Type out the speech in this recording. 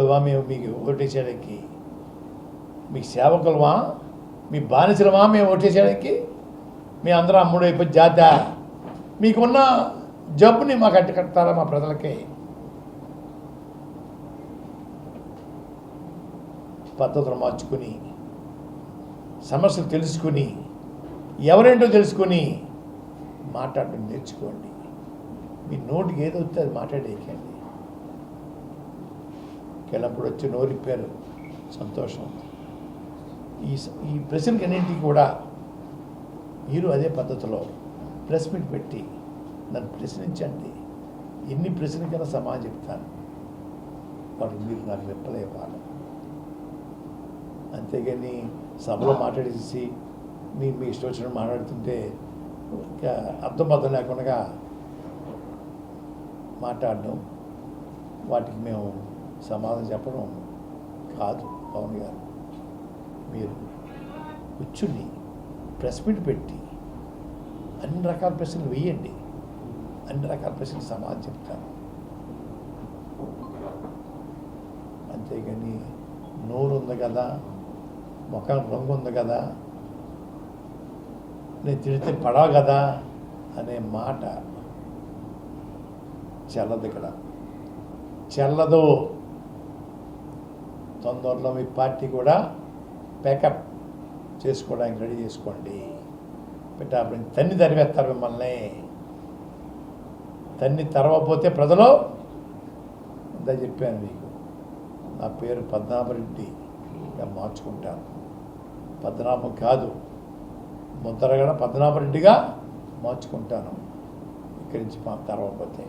ఇప్పుడువా మేము మీకు ఓటేసేయడానికి మీ సేవకులమా మీ బానిసలమా మేము ఓటేసేయడానికి మీ అందరూ అమ్ముడు అయిపోయి జాత. మీకున్న జబ్బుని మాకు అట్టకడతారా మా ప్రజలకి? పద్ధతులు మార్చుకుని సమస్యలు తెలుసుకుని ఎవరేంటో తెలుసుకుని మాట్లాడడం నేర్చుకోండి. మీ నోటికి ఏదో వస్తే అది మాట్లాడేయకండి. కెళ్ళప్పుడు వచ్చి నోరిప్పారు సంతోషం. ఈ ఈ ప్రశ్నకి అన్నింటికి కూడా మీరు అదే పద్ధతిలో ప్రెస్ మీట్ పెట్టి నన్ను ప్రశ్నించండి. ఎన్ని ప్రశ్నకైనా సమాధానం చెప్తాను. వాటికి మీరు నాకు రిప్లై అంతేగాని సభలో మాట్లాడేసి మీ మీ ఇష్టం వచ్చిన మాట్లాడుతుంటే ఇంకా అర్థం అర్థం లేకుండా మాట్లాడడం వాటికి మేము సమాధానం చెప్పడం కాదు పవన్ గారు. మీరు కూర్చుని ప్రెస్ మీట్ పెట్టి అన్ని రకాల ప్రశ్నలు వేయండి. అన్ని రకాల ప్రశ్నలు సమాధానం చెప్తాను అంతేగాని నోరు ఉంది కదా ముఖం రంగు ఉంది కదా నేను తిడితే పడవ కదా అనే మాట చల్లదు ఇక్కడ. చెల్లదు. తొందరలో మీ పార్టీ కూడా ప్యాకప్ చేసుకోవడానికి రెడీ చేసుకోండి. పెట్టాపని తన్ని తరివేస్తారు మిమ్మల్ని. తన్ని తరవపోతే ప్రజలు అంతా చెప్పాను మీకు. నా పేరు పద్మనాభరెడ్డిగా మార్చుకుంటాను. పద్మనాభం కాదు. ముద్రగడ పద్మనాభరెడ్డిగా మార్చుకుంటాను. ఇక్కడి నుంచి మా తరవపోతే